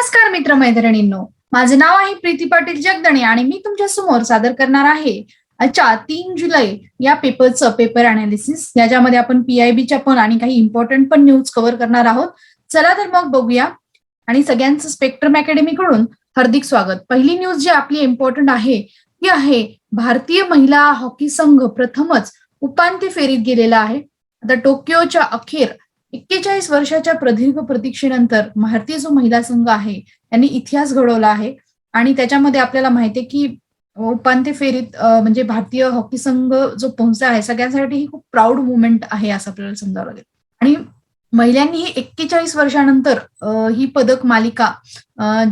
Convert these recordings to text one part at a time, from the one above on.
नमस्कार मित्र मैत्रिणींनो माझं नाव आहे प्रीती पाटील जगदणे आणि मी तुमच्यासमोर सादर करणार आहे अच्छा तीन जुलै या पेपरचं पेपर अनालिसिस याच्यामध्ये आपण पीआयबीच्या पण आणि काही इम्पॉर्टंट पण न्यूज कव्हर करणार आहोत. चला तर मग बघूया. आणि सगळ्यांचं स्पेक्ट्रम अकॅडमी कडून हार्दिक स्वागत. पहिली न्यूज जी आपली इम्पॉर्टंट आहे ती आहे भारतीय महिला हॉकी संघ प्रथमच उपांत्य फेरीत गेलेला आहे. आता टोकियोच्या अखेर एक्केचाळीस वर्षाच्या प्रदीर्घ प्रतीक्षेनंतर भारतीय जो महिला संघ आहे त्यांनी इतिहास घडवला आहे. आणि त्याच्यामध्ये आपल्याला माहितीये की उपांत्य फेरीत म्हणजे भारतीय हॉकी संघ जो पोहोचला आहे सगळ्यांसाठी ही खूप प्राऊड मुवमेंट आहे असं आपल्याला समजावं लागेल. आणि महिलांनी ही एक्केचाळीस वर्षानंतर ही पदक मालिका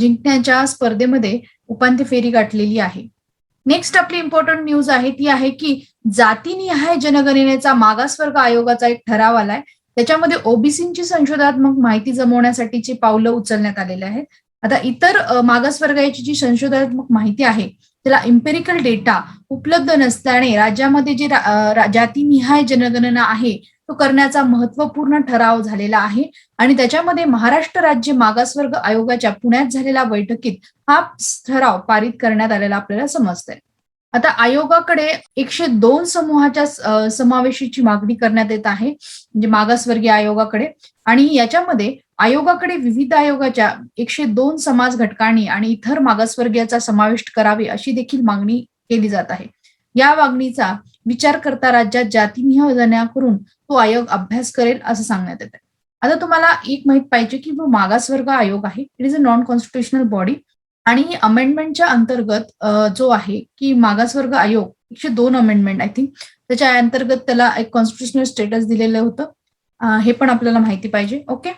जिंकण्याच्या स्पर्धेमध्ये उपांत्य फेरी गाठलेली आहे. नेक्स्ट आपली इम्पॉर्टंट न्यूज आहे ती आहे की जातीनिहाय जनगणनेचा मागासवर्ग आयोगाचा एक ठराव आलाय. त्याच्यामध्ये ओबीसींची संशोधात्मक माहिती जमवण्यासाठीची पावलं उचलण्यात आलेले आहेत. आता इतर मागासवर्गाची जी संशोधात्मक माहिती आहे त्याला इम्पेरिकल डेटा उपलब्ध नसल्याने राज्यामध्ये जे जातीनिहाय जनगणना आहे तो करण्याचा महत्त्वपूर्ण ठराव झालेला आहे. आणि त्याच्यामध्ये महाराष्ट्र राज्य मागासवर्ग आयोगाच्या पुण्यात झालेल्या बैठकीत हा ठराव पारित करण्यात आलेला आपल्याला समजतंय. आता आयोगाकडे एकशे दोन समूहाच्या समावेशीची मागणी करण्यात येत आहे म्हणजे मागासवर्गीय आयोगाकडे. आणि याच्यामध्ये आयोगाकडे विविध आयोगाच्या एकशे दोन समाज घटकांनी आणि इतर मागासवर्गीयाचा समावेश करावे अशी देखील मागणी केली जात आहे. या मागणीचा विचार करता राज्यात जाती करून तो आयोग अभ्यास करेल असं सांगण्यात येत आहे. आता तुम्हाला एक माहीत पाहिजे की जो मागासवर्ग आयोग आहे it is a non constitutional body आणि अमेंडमेंटच्या अंतर्गत जो आहे की मागासवर्ग आयोग एकशे दोन अमेंडमेंट आय थिंक त्याच्या अंतर्गत त्याला एक कॉन्स्टिट्युशनल स्टेटस दिलेलं होतं. हे पण आपल्याला माहिती पाहिजे. ओके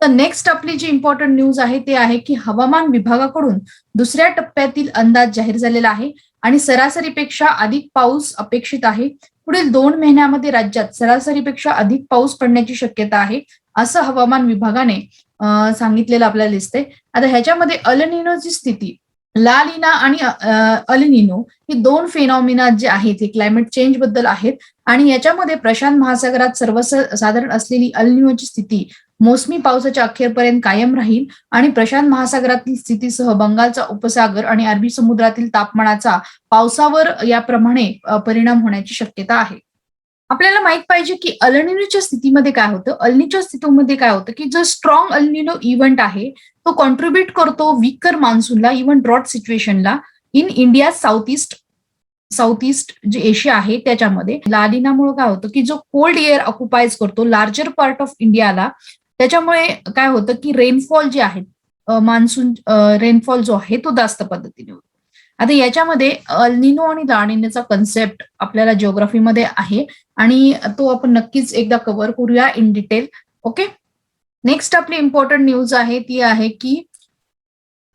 तर नेक्स्ट आपली जी इम्पॉर्टंट न्यूज आहे ते आहे की हवामान विभागाकडून दुसऱ्या टप्प्यातील अंदाज जाहीर झालेला आहे आणि सरासरीपेक्षा अधिक पाऊस अपेक्षित आहे. पुढील दोन महिन्यामध्ये राज्यात सरासरीपेक्षा अधिक पाऊस पडण्याची शक्यता आहे असं हवामान विभागाने सांगितलेलं आपल्याला दिसतंय आता ह्याच्यामध्ये अलनिनोची स्थिती लालिना आणि अलिनिनो ही दोन फेनॉमिना जे आहेत हे क्लायमेट चेंजबद्दल आहेत. आणि याच्यामध्ये प्रशांत महासागरात सर्वसाधारण असलेली अलिनिनोची स्थिती मोसमी पावसाच्या अखेरपर्यंत कायम राहील आणि प्रशांत महासागरातील स्थितीसह बंगालचा उपसागर आणि अरबी समुद्रातील तापमानाचा पावसावर याप्रमाणे परिणाम होण्याची शक्यता आहे. आपल्याला माहीत पाहिजे की अल्निनोच्या स्थितीमध्ये काय होतं? अल्नीच्या स्थितीमध्ये काय होतं की जो स्ट्रॉंग अल्निनो इव्हेंट आहे तो कॉन्ट्रीब्युट करतो विकर मान्सूनला even drought सिच्युएशनला in India south east south east जे एशिया आहे त्याच्यामध्ये. लालिनामुळे काय होतं की जो कोल्ड एअर ऑक्युपाईज करतो लार्जर पार्ट ऑफ इंडियाला त्याच्यामुळे काय होतं की रेनफॉल जे आहे मान्सून रेनफॉल जो आहे तो जास्त पद्धतीने होतो. आता याच्यामध्ये अल्निनो आणि लानिनोचा कन्सेप्ट आपल्याला जिओग्राफीमध्ये आहे आणि तो आपण नक्कीच एकदा कव्हर करूया इन डिटेल ओके नेक्स्ट आपली इम्पॉर्टंट न्यूज आहे ती आहे की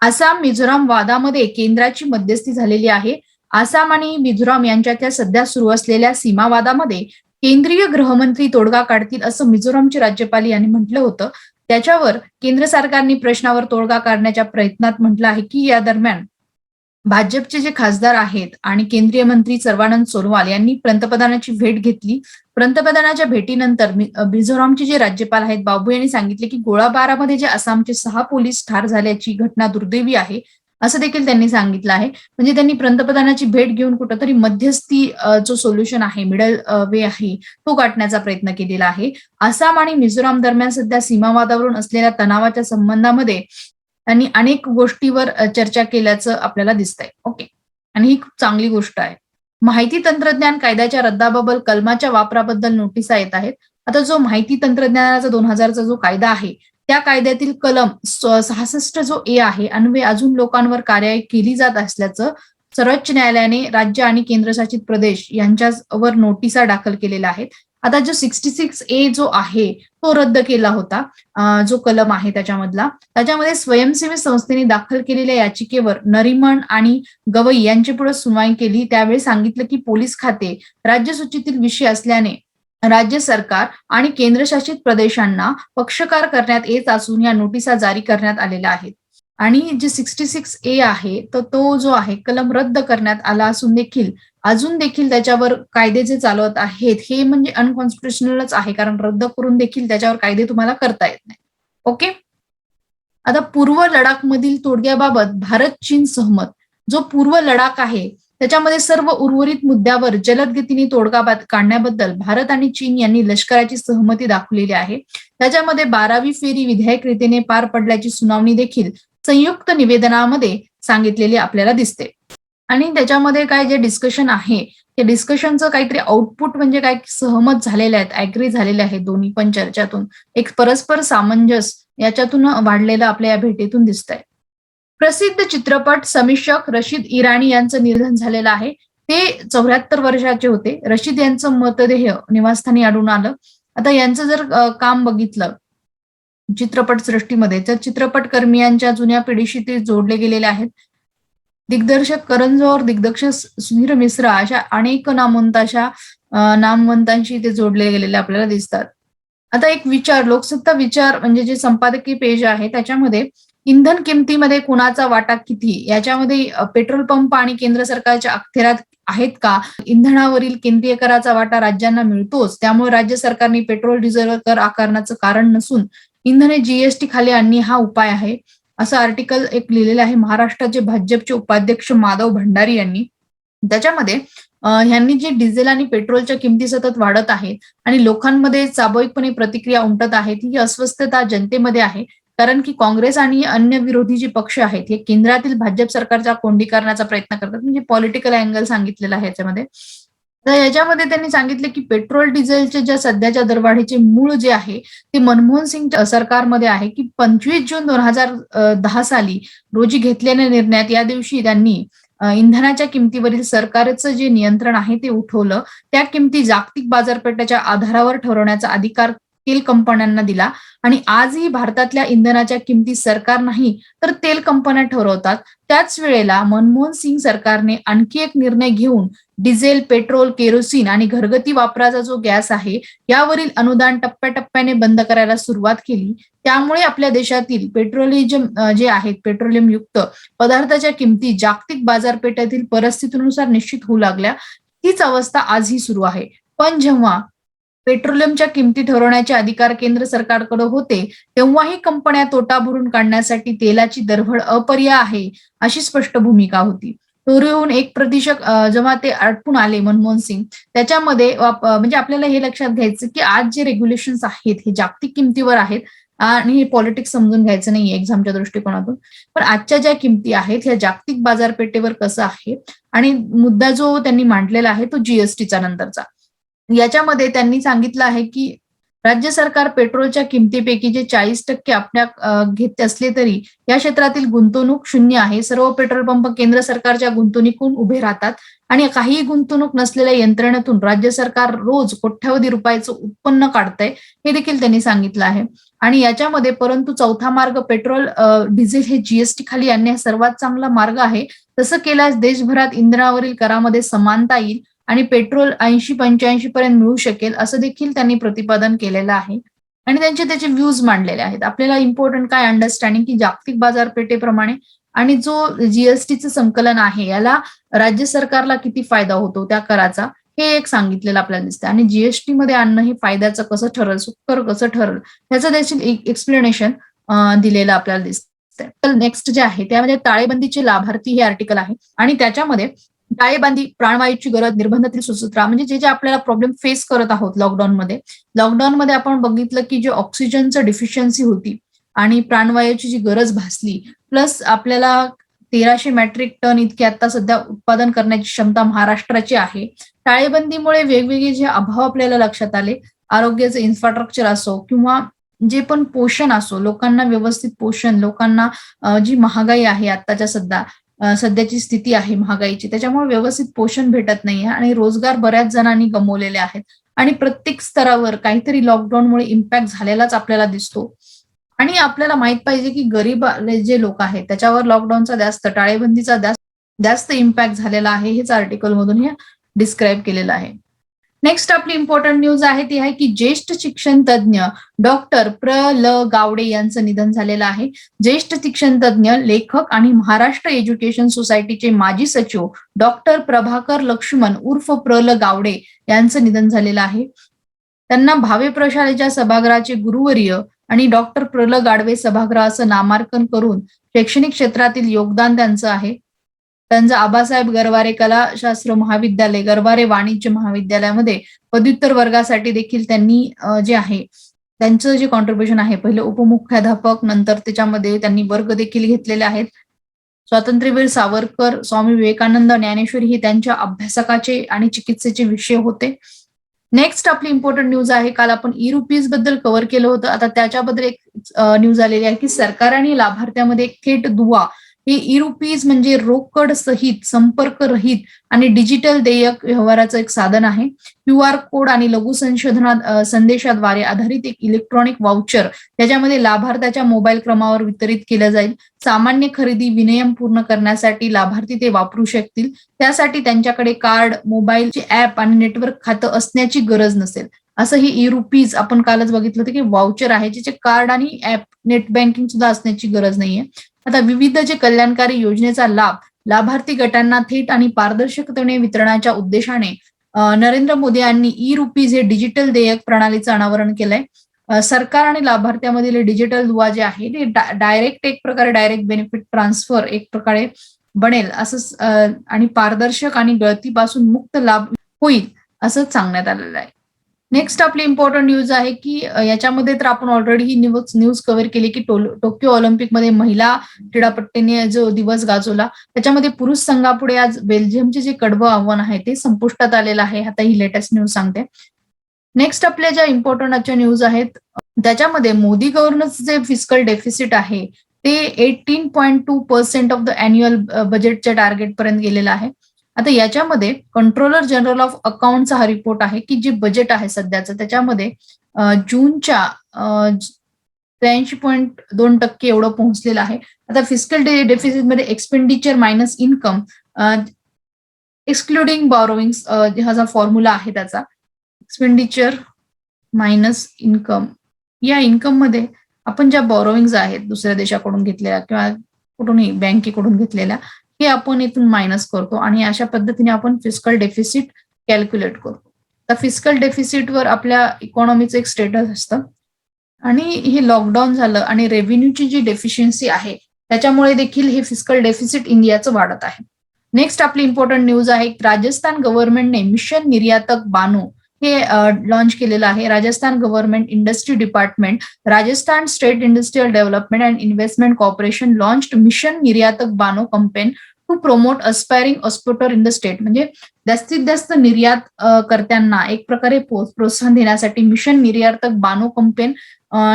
आसाम मिझोराम वादामध्ये केंद्राची मध्यस्थी झालेली आहे. आसाम आणि मिझोराम यांच्यातल्या सध्या सुरू असलेल्या सीमावादामध्ये केंद्रीय गृहमंत्री तोडगा काढतील असं मिझोरामचे राज्यपाल यांनी म्हटलं होतं. त्याच्यावर केंद्र सरकारने प्रश्नावर तोडगा काढण्याच्या प्रयत्नात म्हटलं आहे की या दरम्यान भाजपचे जे खासदार आहेत आणि केंद्रीय मंत्री सर्वानंद सोनोवाल यांनी पंतप्रधानाची भेट घेतली. पंतप्रधानाच्या भेटीनंतर मिझोरामचे जे राज्यपाल आहेत बाबू यांनी सांगितले की गोळाबारामध्ये जे आसामचे सहा पोलीस ठार झाल्याची घटना दुर्दैवी आहे असं देखील त्यांनी सांगितलं आहे. म्हणजे त्यांनी पंतप्रधानाची भेट घेऊन कुठंतरी मध्यस्थी जो सोल्युशन आहे मिडल वे आहे तो गाठण्याचा प्रयत्न केलेला आहे. आसाम आणि मिझोराम दरम्यान सध्या सीमावादावरून असलेल्या तणावाच्या संबंधामध्ये त्यांनी अनेक गोष्टीवर चर्चा केल्याचं आपल्याला दिसतंय. ओके. आणि ही खूप चांगली गोष्ट आहे. माहिती तंत्रज्ञान कायद्याच्या रद्दाबाबत कलमाच्या वापराबद्दल नोटिसा येत आहेत. आता जो माहिती तंत्रज्ञानाचा दोन हजारचा जो कायदा आहे त्या कायद्यातील कलम सहासष्ट जो ए आहे अन्वये अजून लोकांवर कार्यवाही केली जात असल्याचं सर्वोच्च न्यायालयाने राज्य आणि केंद्रशासित प्रदेश यांच्यावर नोटिसा दाखल केलेल्या आहेत. आता जो सिक्स्टी सिक्स ए जो आहे तो रद्द केला होता. जो कलम आहे त्याच्यामधला. त्याच्यामध्ये स्वयंसेवी संस्थेने दाखल केलेल्या याचिकेवर नरिमन आणि गवई यांची पुढे सुनवाई केली. त्यावेळी सांगितलं की पोलीस खाते राज्य सूचीतील विषय असल्याने राज्य सरकार आणि केंद्रशासित प्रदेशांना पक्षकार करण्यात येत असून या नोटिसा जारी करण्यात आलेल्या आहेत. आणि जे सिक्स्टी सिक्स ए आहे तर तो जो आहे कलम रद्द करण्यात आला असून देखील अजून देखील त्याच्यावर कायदे जे चालवत आहेत हे म्हणजे अनकॉन्स्टिट्युशनलच आहे कारण रद्द करून देखील त्याच्यावर कायदे तुम्हाला करता येत नाही. ओके आता पूर्व लडाखमधील तोडग्याबाबत भारत चीन सहमत. जो पूर्व लडाख आहे त्याच्यामध्ये सर्व उर्वरित मुद्द्यावर जलद गतीने तोडगा काढण्याबद्दल भारत आणि चीन यांनी लष्कराची सहमती दाखवलेली आहे. त्याच्यामध्ये बारावी फेरी विधेयक रीतीने पार पडल्याची सुनावणी देखील संयुक्त निवेदनामध्ये सांगितलेली आपल्याला दिसते. आणि त्याच्यामध्ये काय जे डिस्कशन आहे ते डिस्कशनचं काहीतरी आउटपुट म्हणजे काय सहमत झालेले आहेत अॅग्री झालेले आहेत दोन्ही पण चर्चातून. एक परस्पर सामंजस्य याच्यातून वाढलेलं आपल्या या भेटीतून दिसत आहे प्रसिद्ध चित्रपट समीक्षक रशीद इराणी यांचं निधन झालेलं आहे. ते चौऱ्याहत्तर वर्षाचे होते. रशीद यांचं मृतदेह निवासस्थानी आढळून आलं. आता यांचं जर काम बघितलं चित्रपट सृष्टीमध्ये तर चित्रपट कर्मियांच्या जुन्या पिढीशी ते जोडले गेलेले आहेत. दिग्दर्शक करण जोहर दिग्दर्शक सुधीर मिश्रा अशा अनेक नामवंत अशा नामवंतांशी ते जोडले गेलेले आपल्याला दिसतात. आता एक विचार लोकसत्ता विचार म्हणजे जे संपादकीय पेज आहे त्याच्यामध्ये इंधन किमतीमध्ये कुणाचा वाटा किती? याच्यामध्ये पेट्रोल पंप आणि केंद्र सरकारच्या अखत्यारात आहेत का? इंधनावरील केंद्रीय कराचा वाटा राज्यांना मिळतोच त्यामुळे राज्य सरकारने पेट्रोल डिझेलवर कर आकारण्याचं कारण नसून इंधने जीएसटी खाली आणणे हा उपाय आहे. असं आर्टिकल एक लिहिलेलं आहे महाराष्ट्राचे भाजपचे उपाध्यक्ष माधव भंडारी यांनी. त्याच्यामध्ये ह्यांनी जे डिझेल आणि पेट्रोलच्या किमती सतत वाढत आहेत आणि लोकांमध्ये स्वाभाविकपणे प्रतिक्रिया उमटत आहेत ही अस्वस्थता जनतेमध्ये आहे. कारण की काँग्रेस आणि अन्य विरोधी जे पक्ष आहेत हे केंद्रातील भाजप सरकारच्या कोंडी करण्याचा प्रयत्न करतात. म्हणजे पॉलिटिकल अँगल सांगितलेला आहे याच्यामध्ये. तर याच्यामध्ये त्यांनी सांगितले की पेट्रोल डिझेलचे ज्या सध्याच्या दरवाढीचे मूळ जे आहे ते मनमोहन सिंग सरकारमध्ये आहे की पंचवीस जून दोन हजार दहा साली रोजी घेतलेल्या निर्णयात या दिवशी त्यांनी इंधनाच्या किमतीवरील सरकारचं जे नियंत्रण आहे ते उठवलं. त्या किमती जागतिक बाजारपेठेच्या आधारावर ठरवण्याचा अधिकार तेल कंपन्यांना दिला. आणि आजही भारतातल्या इंधनाच्या किमती सरकार नाही तर तेल कंपन्या ठरवतात. त्याच वेळेला मनमोहन सिंग सरकारने आणखी एक निर्णय घेऊन डिझेल पेट्रोल केरोसिन आणि घरगती वापराचा जो गॅस आहे यावरील अनुदान टप्प्याटप्प्याने बंद करायला सुरुवात केली. त्यामुळे आपल्या देशातील पेट्रोलियम जे आहेत पेट्रोलियम युक्त पदार्थाच्या किमती जागतिक बाजारपेठेतील परिस्थितीनुसार निश्चित होऊ लागल्या. तीच अवस्था आजही सुरू आहे. पण जेव्हा पेट्रोलियमच्या किमती ठरवण्याचे अधिकार केंद्र सरकारकडे होते तेव्हाही कंपन्या तोटा भरून काढण्यासाठी तेलाची दरभड अपर्याय आहे अशी स्पष्ट भूमिका होती. तोरीहून एक प्रतिशत जेव्हा ते अडकून आले मनमोहन सिंग त्याच्यामध्ये म्हणजे आपल्याला हे लक्षात घ्यायचं की आज जे रेग्युलेशन्स आहेत हे जागतिक किमतीवर आहेत आणि हे पॉलिटिक्स समजून घ्यायचं नाही एक्झामच्या दृष्टिकोनातून. पण आजच्या ज्या किमती आहेत ह्या जागतिक बाजारपेठेवर कसं आहे आणि मुद्दा जो त्यांनी मांडलेला आहे तो जीएसटीचा नंतरचा. याच्यामध्ये त्यांनी सांगितलं आहे की राज्य सरकार पेट्रोलच्या किमतीपैकी जे चाळीस टक्के आपल्या घेत असले तरी या क्षेत्रातील गुंतवणूक शून्य आहे. सर्व पेट्रोल पंप केंद्र सरकारच्या गुंतवणुकीतून उभे राहतात आणि काही गुंतवणूक नसलेल्या यंत्रणेतून राज्य सरकार रोज कोट्यावधी रुपयाचं उत्पन्न काढतंय हे देखील त्यांनी सांगितलं आहे. आणि याच्यामध्ये परंतु चौथा मार्ग पेट्रोल डिझेल हे जीएसटी खाली आणणे हा सर्वात चांगला मार्ग आहे. तसं केल्यास देशभरात इंधनावरील करामध्ये समानता येईल आणि पेट्रोल ऐंशी पंच्याऐंशी पर्यंत मिळू शकेल असं देखील त्यांनी प्रतिपादन केलेलं आहे. आणि त्यांचे त्याचे व्ह्यूज मांडलेले आहेत. आपल्याला इम्पॉर्टंट काय अंडरस्टँडिंग की जागतिक बाजारपेठेप्रमाणे आणि जो जीएसटीचं संकलन आहे याला राज्य सरकारला किती फायदा होतो त्या कराचा हे एक सांगितलेलं आपल्याला दिसतं आणि जीएसटी मध्ये आणणं हे फायद्याचं कसं ठरल सुकर कसं ठरल ह्याचं देखील एक्सप्लेनेशन दिलेलं आपल्याला दिसतंय. नेक्स्ट जे आहे त्यामध्ये ताळेबंदीचे लाभार्थी हे आर्टिकल आहे. आणि त्याच्यामध्ये टाळेबंदी प्राणवायूची गरज निर्बंधातील सुसूत्रा म्हणजे जे जे आपल्याला प्रॉब्लेम फेस करत आहोत लॉकडाऊनमध्ये लॉकडाऊनमध्ये आपण बघितलं की जे ऑक्सिजनचं डिफिशियन्सी होती आणि प्राणवायूची जी गरज भासली प्लस आपल्याला तेराशे मॅट्रिक टन इतके आता सध्या उत्पादन करण्याची क्षमता महाराष्ट्राची आहे. टाळेबंदीमुळे वेगवेगळे जे अभाव आपल्याला लक्षात आले आरोग्याचं इन्फ्रास्ट्रक्चर असो किंवा जे पण पोषण असो लोकांना व्यवस्थित पोषण लोकांना जी महागाई आहे आत्ताच्या सध्या सध्याची स्थिती आहे महागाईची. त्याच्यामुळे व्यवस्थित पोषण भेटत नाहीये आणि रोजगार बऱ्याच जणांनी गमवलेले आहेत. आणि प्रत्येक स्तरावर काहीतरी लॉकडाऊनमुळे इम्पॅक्ट झालेलाच आपल्याला दिसतो. आणि आपल्याला माहीत पाहिजे की गरीब जे लोक आहेत त्याच्यावर लॉकडाऊनचा जास्त टाळेबंदीचा जास्त जास्त इम्पॅक्ट झालेला आहे हेच आर्टिकल मधून हे डिस्क्राईब केलेलं आहे. नेक्स्ट आपली इम्पॉर्टंट न्यूज आहे ती आहे की ज्येष्ठ शिक्षण तज्ज्ञ डॉक्टर प्र. ल. गावडे यांचं निधन झालेलं आहे. ज्येष्ठ शिक्षण तज्ज्ञ लेखक आणि महाराष्ट्र एज्युकेशन सोसायटीचे माजी सचिव डॉक्टर प्रभाकर लक्ष्मण उर्फ प्र. ल. गावडे यांचं निधन झालेलं आहे. त्यांना भावे प्रशालेच्या सभागृहाचे गुरुवर्य आणि डॉक्टर प्रल गाडवे सभागृह असं नामांकन करून शैक्षणिक क्षेत्रातील योगदान त्यांचं आहे. त्यांचा आबासाहेब गरवारे कलाशास्त्र महाविद्यालय गरवारे वाणिज्य महाविद्यालयामध्ये पदव्युत्तर वर्गासाठी देखील त्यांनी जे आहे त्यांचं जे कॉन्ट्रीब्युशन आहे पहिले उपमुख्याध्यापक नंतर त्याच्यामध्ये त्यांनी वर्ग देखील घेतलेले आहेत. स्वातंत्र्यवीर सावरकर स्वामी विवेकानंद ज्ञानेश्वरी हे त्यांच्या अभ्यासकाचे आणि चिकित्सेचे विषय होते. नेक्स्ट आपली इम्पॉर्टंट न्यूज आहे काल आपण ई रुपीजबद्दल कव्हर केलं होतं. आता त्याच्याबद्दल एक न्यूज आलेली आहे की सरकार आणि लाभार्थ्यामध्ये थेट दुवा हे ई रुपीज म्हणजे रोकड सहित संपर्क रहित आणि डिजिटल देयक व्यवहाराचं एक साधन आहे. क्यू आर कोड आणि लघु संशोधनात संदेशाद्वारे आधारित एक इलेक्ट्रॉनिक वाउचर त्याच्यामध्ये लाभार्थ्याच्या मोबाईल क्रमावर वितरित केलं जाईल. सामान्य खरेदी विनियम पूर्ण करण्यासाठी लाभार्थी ते वापरू शकतील. त्यासाठी त्यांच्याकडे कार्ड मोबाईलचे ऍप आणि नेटवर्क खातं असण्याची गरज नसेल. असं ही ई रुपीज आपण कालच बघितलं होतं की वाउचर आहे ज्याचे कार्ड आणि ऍप नेट बँकिंग सुद्धा असण्याची गरज नाहीये. आता विविध जे कल्याणकारी योजनेचा लाभ लाभार्थी गटांना थेट आणि पारदर्शकतेने वितरणाच्या उद्देशाने नरेंद्र मोदी यांनी ई रुपीज हे डिजिटल देयक प्रणालीचं अनावरण केलंय. सरकार आणि लाभार्थ्यामधील डिजिटल दुवा जे आहे ते डायरेक्ट एक प्रकारे डायरेक्ट बेनिफिट ट्रान्सफर एक प्रकारे बनेल असं आणि पारदर्शक आणि गळतीपासून मुक्त लाभ होईल असं सांगण्यात आलेलं आहे. नेक्स्ट आपली इम्पॉर्टंट न्यूज आहे की याच्यामध्ये तर आपण ऑलरेडी ही न्यूज न्यूज कव्हर केली की टोकियो ऑलिम्पिकमध्ये महिला क्रीडापट्टीने जो दिवस गाजवला त्याच्यामध्ये पुरुष संघापुढे आज बेल्जियमचे जे कडवं आव्हान आहे ते संपुष्टात आलेलं आहे. आता ही लेटेस्ट न्यूज सांगते. नेक्स्ट आपल्या ज्या इम्पॉर्टंट आजच्या न्यूज आहेत त्याच्यामध्ये मोदी गव्हर्नन्स जे फिजिकल डेफिसिट आहे ते eighteen point two percent of the annual बजेटच्या टार्गेट पर्यंत गेलेलं आहे. आता याच्यामध्ये कंट्रोलर जनरल ऑफ अकाउंटचा हा रिपोर्ट आहे की जे बजेट आहे सध्याचं त्याच्यामध्ये जूनच्या त्र्याऐंशी पॉईंट दोन टक्के एवढं पोहोचलेलं आहे. आता physical डेफिसिटमध्ये expenditure minus income excluding borrowing हा जो फॉर्म्युला आहे त्याचा एक्सपेंडिचर मायनस इन्कम या इन्कममध्ये आपण ज्या बॉरोविंग्स आहेत दुसऱ्या देशाकडून घेतलेल्या किंवा कुठूनही बँकेकडून घेतलेल्या हे आपण इथून मायनस करतो आणि अशा पद्धतीने आपण फिस्कल डेफिसिट कॅल्क्युलेट करतो. तर फिस्कल डेफिसिटवर आपल्या इकॉनॉमीचं एक स्टेटस असतं. आणि हे लॉकडाऊन झालं आणि रेव्हेन्यूची जी डेफिशियन्सी आहे त्याच्यामुळे देखील हे फिस्कल डेफिसिट इंडियाचं वाढत आहे. नेक्स्ट आपली इम्पॉर्टंट न्यूज आहे राजस्थान गव्हर्नमेंटने मिशन निर्यातक बानो हे लॉन्च केलेलं आहे. Rajasthan government industry department Rajasthan state industrial development and investment corporation launch mission Niryatak Bano campaign to promote aspiring exporter in the state म्हणजे जास्तीत जास्त निर्यात करत्यांना एक प्रकारे प्रोत्साहन देण्यासाठी मिशन निर्यातक बानो कंपेन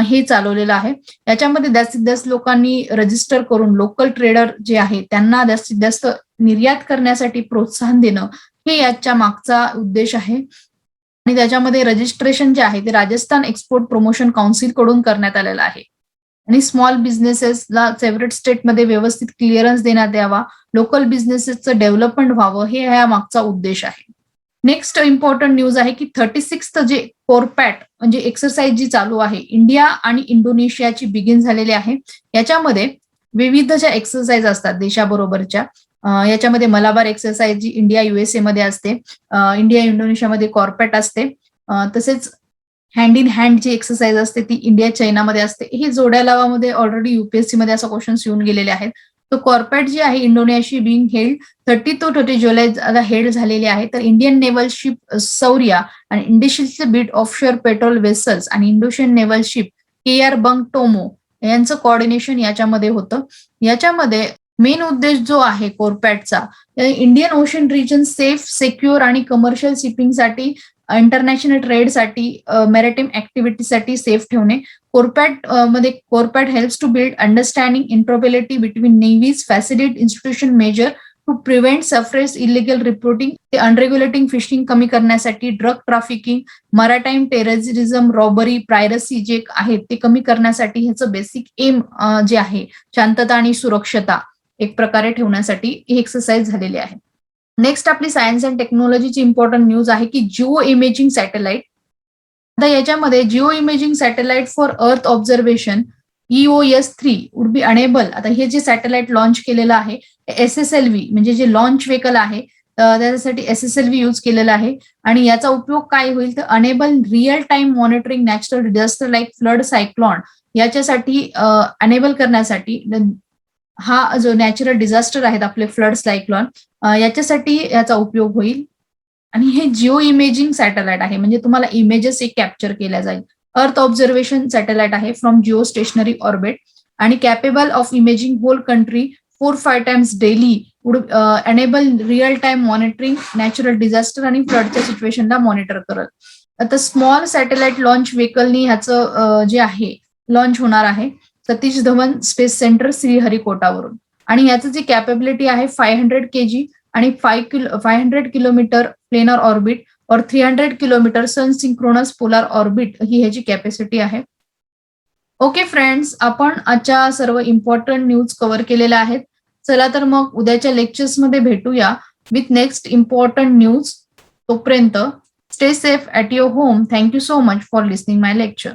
हे चालवलेलं आहे. याच्यामध्ये जास्तीत जास्त लोकांनी रजिस्टर करून लोकल ट्रेडर जे आहे त्यांना जास्तीत जास्त निर्यात करण्यासाठी प्रोत्साहन देणं हे याच्या मागचा उद्देश आहे. आणि त्याच्यामध्ये रजिस्ट्रेशन जे आहे ते राजस्थान एक्सपोर्ट प्रमोशन काउन्सिलकडून करण्यात आलेलं आहे. आणि स्मॉल बिझनेसेसला सेपरेट स्टेटमध्ये व्यवस्थित क्लिअरन्स देण्यात यावा लोकल बिझनेसेसचं डेव्हलपमेंट व्हावं हे या मागचा उद्देश आहे. नेक्स्ट इम्पॉर्टंट न्यूज आहे की थर्टी सिक्स जे कोरपॅट म्हणजे एक्सरसाइज जी चालू आहे इंडिया आणि इंडोनेशियाची बिगिन झालेली आहे. याच्यामध्ये विविध ज्या एक्सरसाइज असतात देशाबरोबरच्या याच्यामध्ये मलाबार एक्सरसाइज जी इंडिया युएसए मध्ये असते इंडिया इंडोनेशियामध्ये कॉर्पेट असते तसेच हँड इन हँड जी एक्सरसाइज असते ती इंडिया चायनामध्ये असते. हे जोड्या लावामध्ये ऑलरेडी युपीएससी मध्ये असं क्वेश्चन्स येऊन गेलेले आहेत. तो कॉर्पेट जी आहे Indonesia being held thirty to thirty July held head झालेली आहे. तर इंडियन नेव्हल शिप सौर्या आणि इंडिशियलचे बीट ऑफशोअर पेट्रोल वेसल्स आणि Indonesian naval ship K R Bung Tomo यांचं कोऑर्डिनेशन याच्यामध्ये होतं. याच्यामध्ये मेन उद्देश जो आहे कोरपॅटचा Indian ocean region safe secure आणि कमर्शियल शिपिंगसाठी इंटरनॅशनल ट्रेडसाठी मॅरेटाईम ऍक्टिव्हिटीसाठी सेफ ठेवणे. कोरपॅटमध्ये CORPAT helps to build understanding interoperability between navies facilitate institution major to prevent suppress illegal reporting ते अनरेग्युलेटिंग फिशिंग कमी करण्यासाठी drug trafficking maritime terrorism robbery piracy जे आहेत ते कमी करण्यासाठी ह्याचं बेसिक एम जे आहे शांतता आणि सुरक्षता. एक प्रकारे ठेवण्यासाठी ही एक्सरसाइज झालेली आहे. नेक्स्ट आपली सायन्स अँड टेक्नॉलॉजीची इम्पॉर्टंट न्यूज आहे की जिओ इमेजिंग सॅटेलाइट आता याच्यामध्ये geo imaging satellite for earth observation EOS S three would be enable आता हे जे सॅटेलाइट लॉन्च केलेलं आहे एस एस एल व्ही म्हणजे जे लॉन्च व्हेकल आहे त्याच्यासाठी S S L V use केलेला आहे. आणि याचा उपयोग काय होईल तर enable real time monitoring natural disaster like flood cyclone याच्यासाठी अनेबल करण्यासाठी हा जो नॅचरल डिझास्टर आहेत आपले फ्लड सायक्लॉन याच्यासाठी याचा उपयोग होईल. आणि हे जिओ इमेजिंग सॅटेलाइट आहे. म्हणजे तुम्हाला इमेजेस एक कॅप्चर केल्या जाईल. अर्थ ऑब्झर्वेशन सॅटेलाइट आहे फ्रॉम जिओ स्टेशनरी ऑर्बिट आणि capable of imaging whole country four five times daily would enable real time monitoring natural disaster आणि फ्लडच्या सिच्युएशनला मॉनिटर करत. आता स्मॉल सॅटेलाइट लॉन्च व्हेकलनी ह्याचं जे आहे लॉन्च होणार आहे. सतीश धवन स्पेस सेंटर श्रीहरिकोटावरून. आणि याचं जे कॅपेबिलिटी आहे फाय हंड्रेड के जी आणि five kilo five hundred kilometre planar orbit और three hundred kilometre sun synchronous polar orbit ही ह्याची कॅपॅसिटी आहे. ओके फ्रेंड्स आपण आजच्या सर्व इम्पॉर्टंट न्यूज कव्हर केलेल्या आहेत. चला तर मग उद्याच्या लेक्चर्समध्ये भेटूया विथ नेक्स्ट इम्पॉर्टंट न्यूज तोपर्यंत stay safe at your home thank you so much for listening my lecture